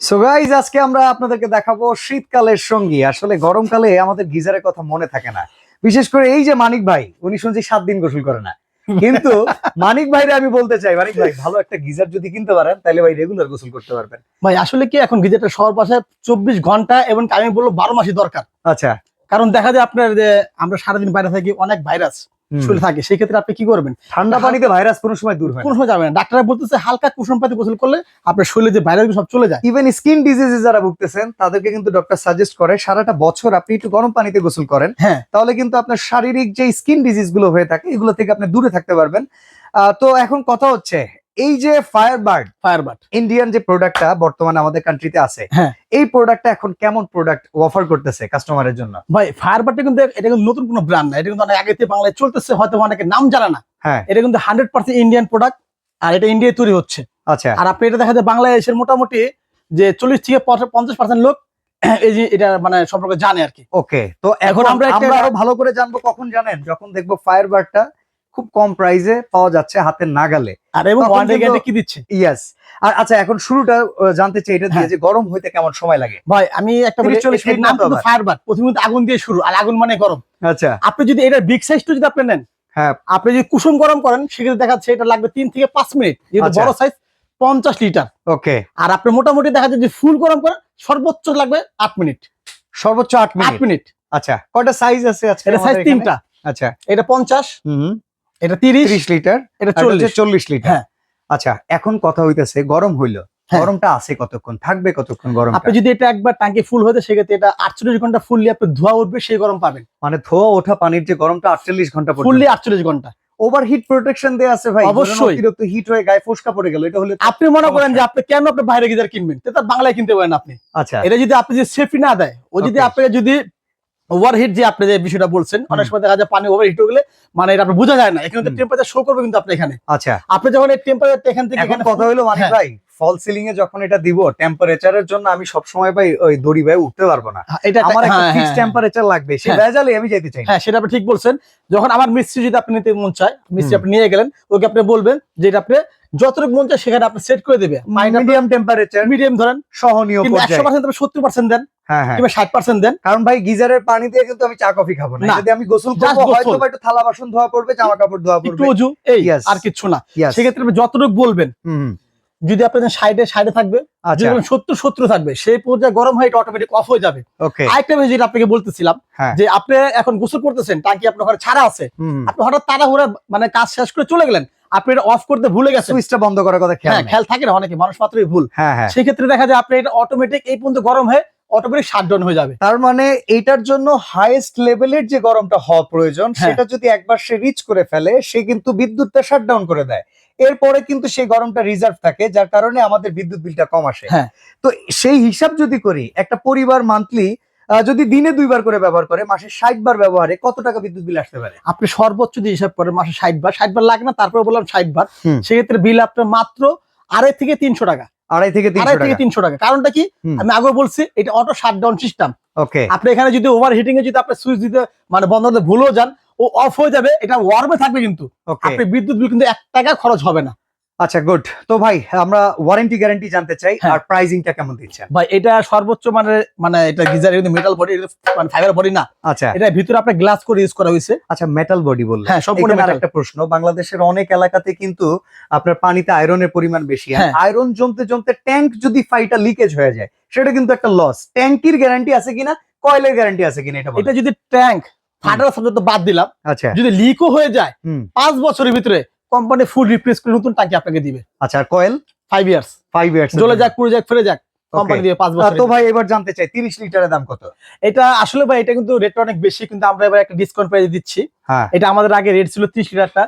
So guys আজকে আমরা আপনাদেরকে দেখাবো শীতকালের সঙ্গী। আসলে গরমকালে আমাদের গিজারের কথা মনে থাকে না। বিশেষ করে এই যে মানিক ভাই উনি শুনছি সাত দিন গোসল করে না। কিন্তু মানিক ভাইরে আমি বলতে চাই মানিক ভাই ভালো একটা গিজার যদি কিনতে পারেন তাহলে ভাই রেগুলার গোসল করতে পারবেন। ভাই আসলে কি এখন গিজারটা সবার পাশে চব্বিশ ঘণ্টা এবং আমি বলব বারো মাসই দরকার। আচ্ছা। কারণ দেখা যায় আপনার যে আমরা সারাদিন বাইরে থাকি অনেক ভাইরাস। শরীরে থাকে। সেই ক্ষেত্রে আপনি কি করবেন? ঠান্ডা পানিতে ভাইরাস কোনো সময় দূর হয় কোন সময় যাবেন না। ডাক্তাররা বলতেছে হালকা কুসুম পাতি গোসল করলে আপনার শরীরে যে ভাইরাস সব চলে যায়। ইভেন স্কিন ডিজিজে যারা ভুগতেছেন তাদেরকে কিন্তু ডক্টর সাজেস্ট করে সারাটা বছর আপনি একটু গরম পানিতে গোসল করেন। হ্যাঁ। তাহলে কিন্তু আপনার শারীরিক যে স্কিন ডিজিজগুলো হয়ে থাকে এগুলো থেকে আপনি দূরে থাকতে পারবেন। আহ, তো এখন কথা হচ্ছে এই যে fire bird fire but Indian যে প্রোডাক্টটা বর্তমানে আমাদের কান্ট্রিতে আছে হ্যাঁ। এই প্রোডাক্টটা এখন কেমন প্রোডাক্ট অফার করতেছে কাস্টমারের জন্য? ভাই ফায়ার বাটটা কিন্তু এটা কিন্তু নতুন কোনো ব্র্যান্ড না এটা কিন্তু অনেক আগে থেকে বাংলায় চলতেছে হয়তো অনেকে নাম জানা না। হ্যাঁ। এটা কিন্তু হান্ড্রেড পার্সেন্ট ইন্ডিয়ান প্রোডাক্ট আর এটা ইন্ডিয়ায় তৈরি হচ্ছে। আচ্ছা। আর আপনি এটা দেখা যায় বাংলাদেশের মোটামুটি যে চল্লিশ থেকে পঞ্চাশ পার্সেন্ট লোক এই যে এটা মানে সম্পর্কে জানে আর কি। ওকে তো এখন আমরা আরও ভালো করে জানব কখন জানেন? যখন দেখব ফায়ার বার্ডটা খুব কম প্রাইসে পাওয়া যাচ্ছে হাতের নাগালে। আর এবং ওয়ারেন্টি গ্যারান্টি কি দিচ্ছে? ইয়াস আর আচ্ছা এখন শুরুটা জানতে চাই এটা দিয়ে হ্যাঁ। যে গরম হইতে কেমন সময় লাগে? ভাই আমি একটা বলি 30-40 মিনিট কিন্তু আবার। ফায়ার প্রথমে আগুন দিয়ে শুরু আর আগুন মানে গরম। আচ্ছা। আপনি যদি এটার বিগ সাইজটা যদি আপনি নেন হ্যাঁ। আপনি যদি কুসুম গরম করেন সেক্ষেত্রে দেখাচ্ছে এটা লাগবে তিন থেকে পাঁচ মিনিট। যেহেতু আচ্ছা। বড় সাইজ পঞ্চাশ লিটার ওকে। আর আপনি মোটামুটি দেখা যায় যে ফুল গরম করেন সর্বোচ্চ লাগবে আট মিনিট। সর্বোচ্চ আট মিনিট? মিনিট। আচ্ছা কয়টা সাইজ আছে আজকে এটা সাইজ তিনটা। আচ্ছা। এটা পঞ্চাশ। হুম। এটা তিরিশ ত্রিশ লিটার এটা আর চল্লিশ হচ্ছে চল্লিশ। লিটার। হ্যাঁ। আচ্ছা এখন কথা হইতেছে গরম হইল। হ্যাঁ। গরমটা আছে কতক্ষণ? থাকবে কতক্ষণ গরম আপনি যদি এটা একবার ট্যাঙ্কি ফুল যায় সেক্ষেত্রে এটা আটচল্লিশ ঘণ্টা ফুললি আপনি ধোয়া উঠবে সেই গরম পাবেন। মানে ধোয়া ওঠা পানির যে গরমটা আটচল্লিশ ঘণ্টা ফুললি আটচল্লিশ ঘণ্টা। ওভার হিট প্রোটেকশন দেয়া আছে ভাই অবশ্যই। অতিরিক্ত হিট হয়ে গায়ে ফোসকা পড়ে গেল এটা হলে আপনি মনে করেন যে আপনি কেন আপনি বাইরে গিজার কিনবেন? তো তার বাংলায় কিনতে পারেন আপনি। আচ্ছা। এটা যদি আপনি যে সেফটি না দেয় ও যদি. আপনাকে যদি ওভারহিট যে আপনি যে বিষয়টা বলছেন অনেক সময় দেখা যায় পানি ওভারহিট হয়ে গেলে মানে এটা আপনি বোঝা যায় না। এখানে টেম্পারেচার শো করবে কিন্তু আপনি এখানে। আচ্ছা। আপনি যখন এই টেম্পারেচার এখান থেকে এখানে কথা হলো মানে হ্যাঁ। ভাই ফল সিলিং এ যখন এটা দিব টেম্পারেচারের জন্য আমি সব সময় ভাই ওই দড়ি ভাই উঠতে পারব না। হ্যাঁ, এটা আমার একটা ফিক্স হ্যাঁ, টেম্পারেচার লাগবে হ্যাঁ। ভেজালে আমি যেতে চাই হ্যাঁ সেটা আপনি ঠিক বলছেন। যখন আমার মিস্ত্রি যদি আপনি নিতে মন চায় মিস্ত্রি আপনি নিয়ে গেলেন ওকে আপনি বলবেন যে এটা আপনি যতটুকু মন চায় সেখানে আপনি সেট করে দেবে মিডিয়াম টেম্পারেচার মিডিয়াম ধরেন সহনীয় একশো পর্যায়ে পার্সেন্ট আপনি সত্তর পার্সেন্ট দেন হ্যাঁ হ্যাঁ। কিংবা ষাট পার্সেন্ট দেন। কারণ ভাই গিজারের পানি দিয়ে কিন্তু আমি চা কফি খাব না। যদি আমি গোসল করব হয়তো একটু থালা বাসন ধোয়া পড়বে জামা কাপড় ধোয়া পড়বে। উজু এই আর কিছু না। সেক্ষেত্রে আপনি যতটুকু বলবেন যদি আপনাদের সাইডে সাইডে থাকবে আচ্ছা। সত্তর সত্তর থাকবে সেই পর্যায়ে গরম হয়ে অটোমেটিক অফ হয়ে যাবে। ওকে আরেকটা বিষয় যেটা আপনাকে বলতেছিলাম হ্যাঁ। যে আপনি এখন গোসল করতেছেন টাঙ্কি আপনার ঘরে ছাড়া আছে আপনি হঠাৎ তাড়াহুড়া মানে কাজ শেষ করে চলে গেলেন আপনি এটা অফ করতে ভুলে গেছেন। সুইচটা বন্ধ করার কথা খেয়াল হ্যাঁ খেয়াল থাকে না অনেকে মানুষ মাত্রই ভুল। হ্যাঁ হ্যাঁ। সেই ক্ষেত্রে দেখা যায় আপনি এটা অটোমেটিক এই পর্যন্ত গরম হয়ে অটোমেটিক শাটডাউন হয়ে যাবে। তার মানে এইটার জন্য হাইয়েস্ট লেভেলের যে গরমটা হওয়া প্রয়োজন হ্যাঁ। সেটা যদি একবার সে রিচ করে ফেলে সে কিন্তু বিদ্যুৎটা শাটডাউন করে দেয়। এরপরে কিন্তু সেই গরমটা রিজার্ভ থাকে যার কারণে আমাদের বিদ্যুৎ বিলটা কম আসে। হ্যাঁ। তো সেই হিসাব যদি করি একটা পরিবার মান্থলি যদি দিনে দুইবার করে ব্যবহার করে মাসে ষাট বার ব্যবহারে কত টাকা বিদ্যুৎ বিল আসতে পারে? আপনি সর্বোচ্চ যদি হিসাব করেন মাসে ষাট বার ষাট বার লাগে না তারপরে বললাম ষাট বার সেক্ষেত্রে বিল আপনার মাত্র আড়াই থেকে তিনশো টাকা। আড়াই থেকে আড়াই থেকে তিনশো টাকা। কারণটা কি? আমি আগে বলছি এটা অটো শাটডাউন সিস্টেম ওকে আপনি এখানে যদি ওভার হিটিং এ যদি আপনি সুইচ দিতে মানে বন্ধ করতে ভুলেও যান ও অফ হয়ে যাবে এটা ওয়ার্মে থাকবে কিন্তু। আপনি বিদ্যুৎ বিল কিন্তু এক টাকা খরচ হবে না। আচ্ছা গুড তো ভাই আমরা ওয়ারেন্টি গ্যারান্টি জানতে চাই হ্যাঁ। আর প্রাইজিংটা কেমন দিচ্ছেন ভাই এটা সর্বোচ্চ মানে মানে এটা গিজার কিন্তু মেটাল বডি মানে ফাইবার বডি না। আচ্ছা। এটা ভিতরে আপনার গ্লাস করে ইউজ করা হয়েছে। আচ্ছা মেটাল বডি বললেন। হ্যাঁ সম্পূর্ণ আরেকটা প্রশ্ন বাংলাদেশের অনেক এলাকাতে কিন্তু আপনার পানিতে আয়রনের পরিমাণ বেশি হ্যাঁ। আয়রন জমতে জমতে ট্যাঙ্ক যদি ফাইটা লিকেজ হয়ে যায় সেটা কিন্তু একটা লস ট্যাঙ্কির গ্যারান্টি আছে কিনা কয়েলের গ্যারান্টি আছে কিনা এটা এটা যদি ট্যাঙ্ক ফাটার সাবজেক্ট বাদ দিলাম। আচ্ছা। যদি লিকও হয়ে যায় পাঁচ বছরের ভিতরে কোম্পানি ফুল রিপ্লেস করে নতুন টাঙ্কি আপনাকে দিবে। আচ্ছা আর coil five years five years জ্বলে যাক পুড়ে যাক ফিরে যাক কোম্পানি দিবে পাঁচ বছর তো ভাই এবার জানতে চাই তিরিশ লিটারের দাম কত? এটা আসলে ভাই এটা কিন্তু রেটটা অনেক বেশি কিন্তু আমরা এবার একটা ডিসকাউন্ট প্রাইস দিচ্ছি। হ্যাঁ। এটা আমাদের আগে রেট ছিল ত্রিশ লিটারটা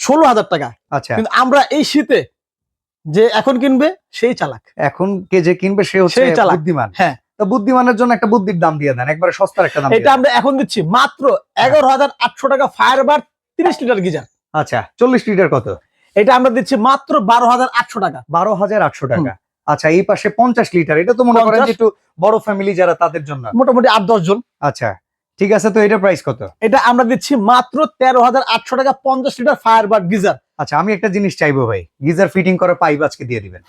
ষোলো হাজার টাকা। আচ্ছা। কিন্তু আমরা এই শীতে যে এখন কিনবে সেই চালাক। এখন কে যে কিনবে সে হচ্ছে। বুদ্ধিমান। হ্যাঁ। তো বুদ্ধিমানের জন্য একটা বুদ্ধির দাম দিয়ে দেন একবারে সস্তার একটা দাম এটা আমরা এখন দিচ্ছি মাত্র এগারো হাজার আটশো টাকা ফায়ার বার তিরিশ লিটার গিজার। আচ্ছা চল্লিশ লিটার কত? এটা আমরা দিচ্ছি মাত্র বারো হাজার আটশো টাকা। বারো হাজার আটশো টাকা। আচ্ছা এই পাশে পঞ্চাশ লিটার এটা তো মনে করেন একটু বড় ফ্যামিলি যারা তাদের জন্য। মোটামুটি আট দশ জন। আচ্ছা ঠিক আছে তো এটা প্রাইস কত? এটা আমরা দিচ্ছি মাত্র তেরো হাজার আটশো টাকা পঞ্চাশ লিটার ফায়ার বার গিজার আচ্ছা আমি একটা জিনিস চাইব ভাই গিজার ফিটিং করে পাইপ আজকে দিয়ে দিবেন।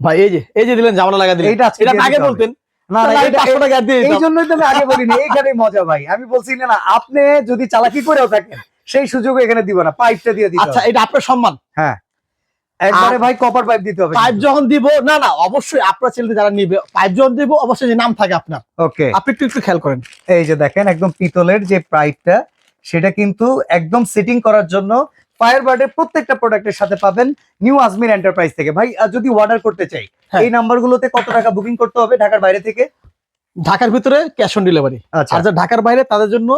ভাই এই যে এই যে দিলেন জামালা লাগা দিলেন। আজকে এটা আগে বলতেন। না না এটা- 500 টাকা দিয়ে এই জন্যই তো আমি আগে বলিনি এইখানে মজা ভাই। আমি বলছি না না আপনি যদি চালাকি করেও থাকেন সেই সুযোগ এখানে দিব না পাইপটা দিয়ে দিতে আচ্ছা। এটা আপনার সম্মান। হ্যাঁ একবারে ভাই কপার পাইপ দিতে হবে। পাইপ যখন দিব না না অবশ্যই আপনার ছেলেতে যারা নিবে পাইপ যখন দিব অবশ্যই যে নাম থাকে আপনার। ওকে আপনি একটু একটু খেয়াল করেন। এই যে দেখেন একদম পিতলের যে পাইপটা সেটা কিন্তু একদম সেটিং করার জন্য ফায়ারবার্ডের প্রত্যেকটা প্রোডাক্টের সাথে পাবেন নিউ আজমির এন্টারপ্রাইজ থেকে। ভাই যদি অর্ডার করতে চাই হ্যাঁ। এই নাম্বারগুলোতে কত টাকা বুকিং করতে হবে ঢাকার বাইরে থেকে? ঢাকার ভিতরে ক্যাশ অন ডেলিভারি আচ্ছা। আর যারা ঢাকার বাইরে তাদের জন্য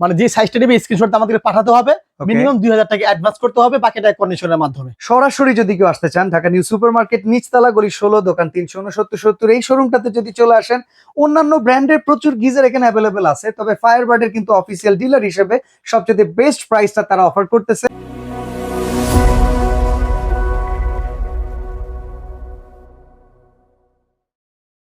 মানে যে সাইজটা নেবে স্ক্রিনশট আমাদেরকে পাঠাতে হবে। মিনিমাম দুই হাজার টাকা অ্যাডভান্স করতে হবে বাকিটা কন্ডিশনের মাধ্যমে। সরাসরি যদি কেউ আসতে চান ঢাকা নিউ সুপার মার্কেট নিচতলা গলি ষোলো দোকান তিনশো উনসত্তর সত্তর এই শোরুমটাতে যদি চলে আসেন অন্যান্য ব্র্যান্ডের প্রচুর গিজার এখানে অ্যাভেলেবেল আছে তবে ফায়ারবার্ডের কিন্তু অফিসিয়াল ডিলার হিসেবে সবচেয়ে বেস্ট প্রাইসটা তারা অফার করতেছে।